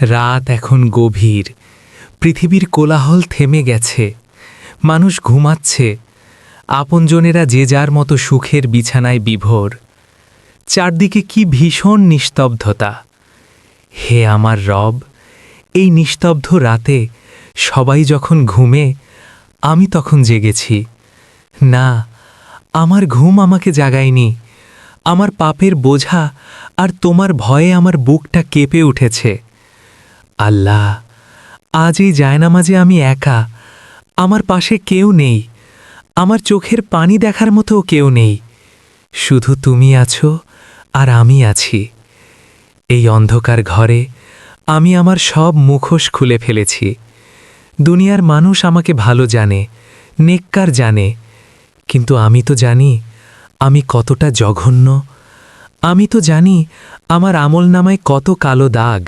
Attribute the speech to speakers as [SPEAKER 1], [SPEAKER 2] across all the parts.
[SPEAKER 1] রাত এখন গভীর। পৃথিবীর কোলাহল থেমে গেছে। মানুষ ঘুমাচ্ছে। আপনজনেরা যে যার মতো সুখের বিছানায় বিভোর। চারদিকে কি ভীষণ নিস্তব্ধতা। হে আমার রব, এই নিস্তব্ধ রাতে সবাই যখন ঘুমে, আমি তখন জেগেছি। না, আমার ঘুম আমাকে জাগায়নি। আমার পাপের বোঝা আর তোমার ভয়ে আমার বুকটা কেঁপে উঠেছে। আল্লাহ আজ এই জায়নামাজে আমি একা। আমার পাশে কেউ নেই। আমার চোখের পানি দেখার মতো কেউ নেই। শুধু তুমি আছো আর আমি আছি। এই অন্ধকার ঘরে আমি আমার সব মুখোশ খুলে ফেলেছি। দুনিয়ার মানুষ আমাকে ভালো জানে, নেককার জানে। কিন্তু আমি তো জানি, আমি কতটা জঘন্য। আমি তো জানি আমার আমল নামায় কত কালো দাগ।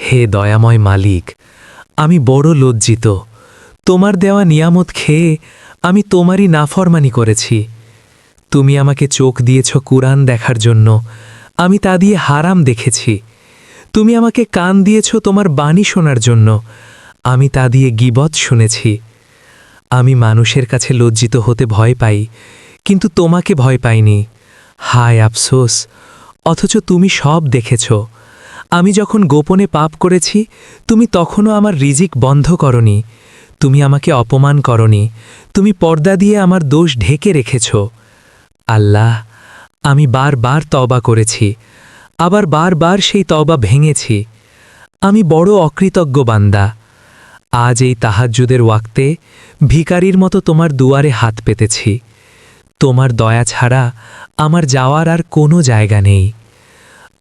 [SPEAKER 1] হে দয়াময় মালিক, আমি বড় লজ্জিত। তোমার দেওয়া নিয়ামত খেয়ে আমি তোমারই নাফরমানি করেছি। তুমি আমাকে চোখ দিয়েছ কুরআন দেখার জন্য, আমি তা দিয়ে হারাম দেখেছি। তুমি আমাকে কান দিয়েছ তোমার বাণী শোনার জন্য, আমি তা দিয়ে গিবত শুনেছি। আমি মানুষের কাছে লজ্জিত হতে ভয় পাই, কিন্তু তোমাকে ভয় পাইনি। হায় আফসোস, অথচ তুমি সব দেখেছ। আমি যখন গোপনে পাপ করেছি, তুমি তখনও আমার রিজিক বন্ধ করনি। তুমি আমাকে অপমান করনি। তুমি পর্দা দিয়ে আমার দোষ ঢেকে রেখেছ। আল্লাহ, আমি বারবার তবা করেছি। আবার বারবার সেই তবা ভেঙেছি। আমি বড় অকৃতজ্ঞ বান্দা। আজ এই তাহাজ্জুদের ওয়াক্তে ভিকারির মতো তোমার দুয়ারে হাত পেতেছি। তোমার দয়া ছাড়া আমার যাওয়ার আর কোনো জায়গা নেই।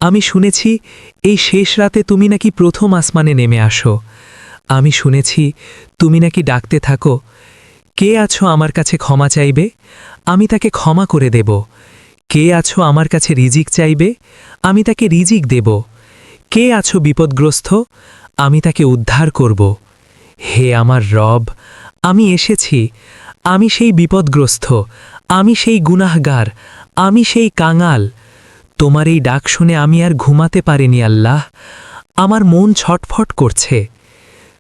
[SPEAKER 1] আমি শুনেছি, এই শেষ রাতে তুমি নাকি প্রথম আসমানে নেমে আসো। আমি শুনেছি, তুমি নাকি ডাকতে থাকো। কে আছো আমার কাছে ক্ষমা চাইবে? আমি তাকে ক্ষমা করে দেব। কে আছো আমার কাছে রিজিক চাইবে? আমি তাকে রিজিক দেব। কে আছো বিপদগ্রস্ত? আমি তাকে উদ্ধার করব। হে আমার রব, আমি এসেছি। আমি সেই বিপদগ্রস্ত। আমি সেই গুনাহগার। আমি সেই কাঙাল। তোমার এই ডাক শুনে আমি আর ঘুমাতে পারিনি, আল্লাহ। আমার মন ছটফট করছে।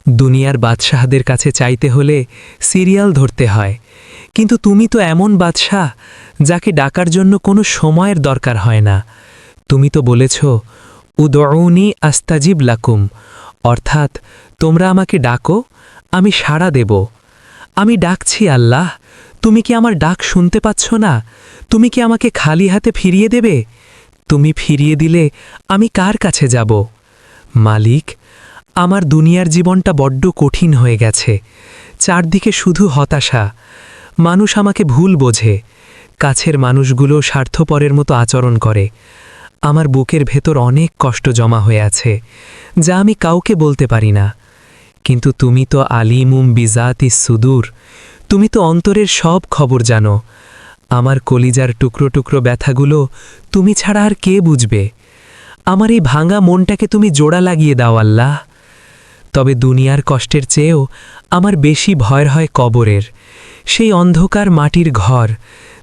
[SPEAKER 1] দুনিয়ার বাদশাহদের কাছে চাইতে হলে সিরিয়াল ধরতে হয়। কিন্তু তুমি তো এমন বাদশাহ যাকে ডাকার জন্য কোনো সময়ের দরকার হয় না। তুমি তো বলেছ উদৌনি আস্তাজিব লাকুম। অর্থাৎ, তোমরা আমাকে ডাকো, আমি সাড়া দেব। আমি ডাকছি, আল্লাহ। তুমি কি আমার ডাক শুনতে পাচ্ছ না? তুমি কি আমাকে খালি হাতে ফিরিয়ে দেবে? তুমি ফিরিয়ে দিলে আমি কার কাছে যাব? মালিক, আমার দুনিয়ার জীবনটা বড্ড কঠিন হয়ে গেছে। চারদিকে শুধু হতাশা। মানুষ আমাকে ভুল বোঝে। কাছের মানুষগুলো স্বার্থপরের মতো আচরণ করে। আমার বুকের ভেতর অনেক কষ্ট জমা হয়ে আছে, যা আমি কাউকে বলতে পারি না। কিন্তু তুমি তো আলিমুম বিজাতি সুদূর। তুমি তো অন্তরের সব খবর জানো। আমার কলিজার টুকরো টুকরো ব্যথাগুলো তুমি ছাড়া আর কে বুঝবে? আমার এই ভাঙা মনটাকে তুমি জোড়া লাগিয়ে দাও আল্লাহ। তবে দুনিয়ার কষ্টের চেয়েও আমার বেশি ভয়ের হয় কবরের। সেই অন্ধকার মাটির ঘর,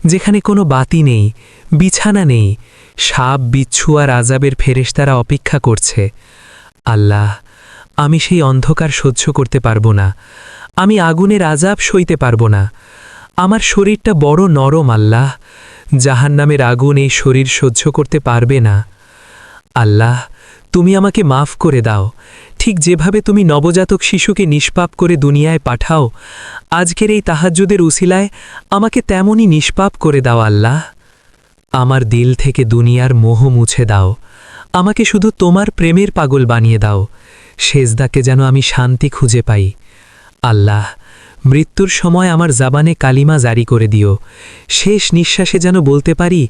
[SPEAKER 1] যেখানে কোনো বাতি নেই, বিছানা নেই, সাপ, বিচ্ছু আর আজাবের ফেরেশতারা অপেক্ষা করছে। আল্লাহ, আমি সেই অন্ধকার সহ্য করতে পারব না। আমি আগুনের আজাব সইতে পারব না। আমার শরীরটা বড় নরম, আল্লাহ। জাহান নামের আগুন এই শরীর সহ্য করতে পারবে না। আল্লাহ, তুমি আমাকে মাফ করে দাও। ঠিক যেভাবে তুমি নবজাতক শিশুকে নিষ্পাপ করে দুনিয়ায় পাঠাও, আজকের এই তাহাজ্জুদের উসিলায় আমাকে তেমনই নিষ্পাপ করে দাও, আল্লাহ। আমার দিল থেকে দুনিয়ার মোহ মুছে দাও। আমাকে শুধু তোমার প্রেমের পাগল বানিয়ে দাও। সেজদাকে যেন আমি শান্তি খুঁজে পাই। আল্লাহ মৃত্যুর সময় আমার জাবানে কালিমা জারি করে দিও। শেষ নিঃশ্বাসে যেন বলতে পারি,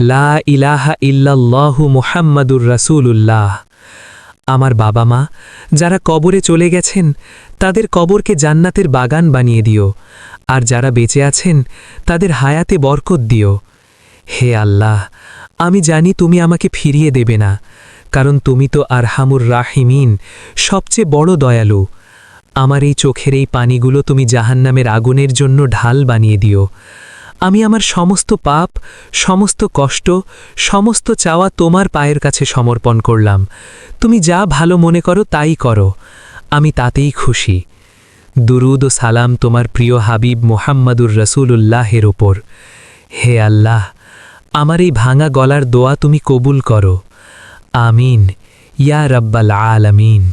[SPEAKER 1] লা ইলাহা ইল্লাল্লাহু মুহাম্মাদুর রাসূলুল্লাহ। আমার বাবা মা, যারা কবরে চলে গেছেন, তাদের কবরকে জান্নাতের বাগান বানিয়ে দিও। আর যারা বেঁচে আছেন, তাদের হায়াতে বরকত দিও। হে আল্লাহ, আমি জানি তুমি আমাকে ফিরিয়ে দেবে না, কারণ তুমি তো আরহামুর রাহিমিন, সবচেয়ে বড় দয়ালু। আমার এই চোখের এই পানিগুলো তুমি জাহান্নামের আগুনের জন্য ঢাল বানিয়ে দিও। আমি আমার সমস্ত পাপ, সমস্ত কষ্ট, সমস্ত চাওয়া তোমার পায়ের কাছে সমর্পণ করলাম। তুমি যা ভালো মনে করো তাই করো। আমি তাতেই খুশি। দুরুদ ও সালাম তোমার প্রিয় হাবিব মোহাম্মদুর রসুলুল্লাহের ওপর। হে আল্লাহ, আমার এই ভাঙা গলার দোয়া তুমি কবুল করো। আমিন। ইয়া রব্বাল আলামিন।